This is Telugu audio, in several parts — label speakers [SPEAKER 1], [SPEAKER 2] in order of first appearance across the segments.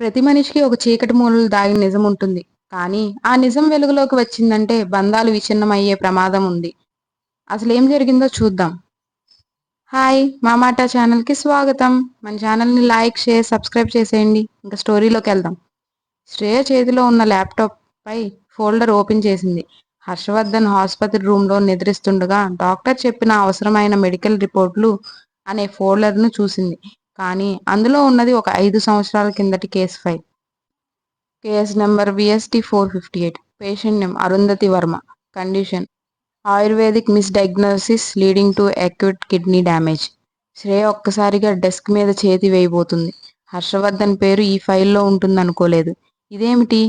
[SPEAKER 1] ప్రతి మనిషికి ఒక చీకటి మూలలు దాగిన నిజం ఉంటుంది. కానీ ఆ నిజం వెలుగులోకి వచ్చిందంటే బంధాలు విచ్ఛిన్నమయ్యే ప్రమాదం ఉంది. అసలు ఏం జరిగిందో చూద్దాం. హాయ్ మా మాట ఛానల్కి స్వాగతం. మన ఛానల్ని లైక్ షేర్ సబ్స్క్రైబ్ చేసేయండి. ఇంకా స్టోరీలోకి వెళ్దాం. శ్రేయ చేతిలో ఉన్న ల్యాప్టాప్ పై ఫోల్డర్ ఓపెన్ చేసింది. హర్షవర్ధన్ ఆసుపత్రి రూమ్లో నిద్రిస్తుండగా డాక్టర్ చెప్పిన అవసరమైన మెడికల్ రిపోర్ట్లు అనే ఫోల్డర్ను చూసింది. కానీ అందులో ఉన్నది ఒక ఐదు సంవత్సరాల కిందటి case file. Case number VST four fifty eight patient name Arundhati Varma. Condition. Ayurvedic misdiagnosis leading to acute kidney damage Shreya ఒక్కసారిగా డెస్క్ మీద చేతి వేయబోతుంది. హర్షవర్ధన్ పేరు ఈ ఫైల్లో ఉంటుందనుకోలేదు. ఇదేమిటి?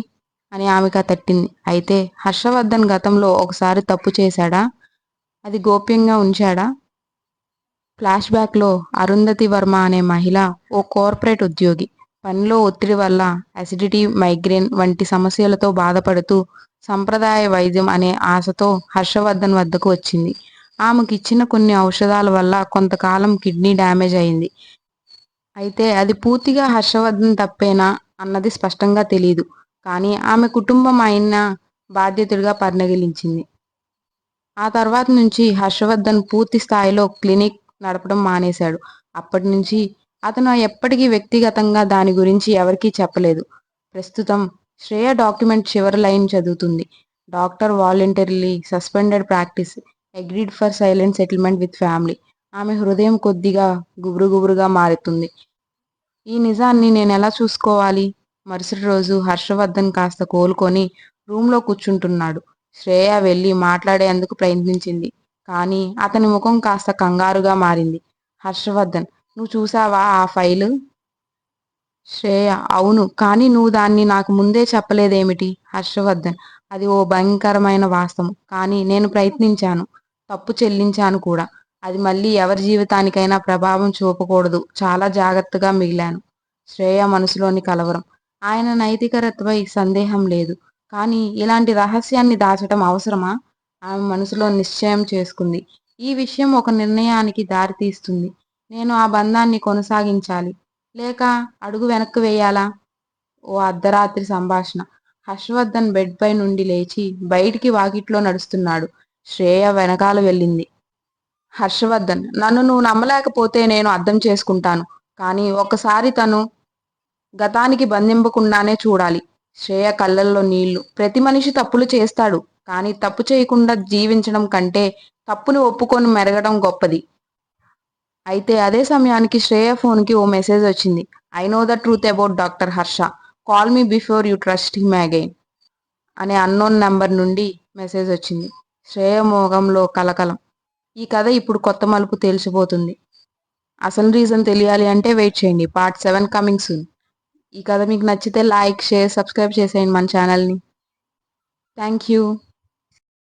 [SPEAKER 1] అని ఆమెకు తట్టింది. అయితే హర్షవర్ధన్ గతంలో ఒకసారి తప్పు చేశాడా? అది గోప్యంగా ఉంచాడా? ఫ్లాష్ బ్యాక్లో అరుంధతి వర్మ అనే మహిళ ఓ కార్పొరేట్ ఉద్యోగి. పనిలో ఒత్తిడి వల్ల అసిడిటీ మైగ్రేన్ వంటి సమస్యలతో బాధపడుతూ సంప్రదాయ వైద్యం అనే ఆశతో హర్షవర్ధన్ వద్దకు వచ్చింది. ఆమెకిచ్చిన కొన్ని ఔషధాల వల్ల కొంతకాలం కిడ్నీ డ్యామేజ్ అయింది. అయితే అది పూర్తిగా హర్షవర్ధన్ తప్పేనా అన్నది స్పష్టంగా తెలియదు కానీ ఆమె కుటుంబం అయిన బాధ్యతుడిగా పరిణగిలించింది ఆ తర్వాత నుంచి హర్షవర్ధన్ పూర్తి స్థాయిలో క్లినిక్ నడపడం మానేశాడు. అప్పటి నుంచి అతను ఎప్పటికీ వ్యక్తిగతంగా దాని గురించి ఎవరికీ చెప్పలేదు. ప్రస్తుతం శ్రేయ డాక్యుమెంట్ చివరి లైన్ చదువుతుంది. Doctor voluntarily suspended practice agreed for silent settlement with family. ఆమె హృదయం కొద్దిగా గుబురు గుబురుగా మారుతుంది. ఈ నిజాన్ని నేను ఎలా చూసుకోవాలి? మరుసటి రోజు హర్షవర్ధన్ కాస్త కోలుకొని రూమ్లో కూర్చుంటున్నాడు. శ్రేయ వెళ్ళి మాట్లాడేందుకు ప్రయత్నించింది. కానీ అతని ముఖం కాస్త కంగారుగా మారింది. హర్షవర్ధన్ నువ్వు చూసావా ఆ ఫైలు? శ్రేయ అవును కానీ నువ్వు దాన్ని నాకు ముందే చెప్పలేదేమిటి? హర్షవర్ధన్ అది ఓ భయంకరమైన వాస్తవం. కానీ నేను ప్రయత్నించాను. తప్పు చెల్లించాను కూడా. అది మళ్ళీ ఎవరి జీవితానికైనా ప్రభావం చూపకూడదు. చాలా జాగ్రత్తగా మిగిలాను. శ్రేయ మనసులోని కలవరం. ఆయన నైతికరత్వపై సందేహం లేదు. కానీ ఇలాంటి రహస్యాన్ని దాచటం అవసరమా? ఆమె మనసులో నిశ్చయం చేసుకుంది. ఈ విషయం ఒక నిర్ణయానికి దారితీస్తుంది నేను ఆ బంధాన్ని కొనసాగించాలి. లేక అడుగు వెనక్కి వేయాలా? ఓ అర్ధరాత్రి సంభాషణ. హర్షవర్ధన్ బెడ్ పై నుండి లేచి బయటికి వాకిట్లో నడుస్తున్నాడు. శ్రేయ వెనకాల వెళ్ళింది. హర్షవర్ధన్ నన్ను నువ్వు నమ్మలేకపోతే నేను అర్థం చేసుకుంటాను. కానీ ఒక్కసారి తను గతానికి బంధింపకుండానే చూడాలి. శ్రేయ కళ్ళల్లో నీళ్ళు. ప్రతి మనిషి తప్పులు చేస్తాడు కానీ తప్పు చేయకుండా జీవించడం కంటే తప్పును ఒప్పుకొని మెరగడం గొప్పది. అయితే అదే సమయానికి శ్రేయ ఫోన్కి ఓ మెసేజ్ వచ్చింది. I know the truth about doctor Harsha. Call me before you trust him again అనే అన్నోన్ నెంబర్ నుండి మెసేజ్ వచ్చింది. శ్రేయ మోగంలో కలకలం. ఈ కథ ఇప్పుడు కొత్త మలుపు తెలిసిపోతుంది అసలు రీజన్ తెలియాలి అంటే వెయిట్ చేయండి. Part seven coming soon. ఈ కథ మీకు నచ్చితే లైక్ షేర్ సబ్స్క్రైబ్ చేసేయండి మన ఛానల్ని. Thank you.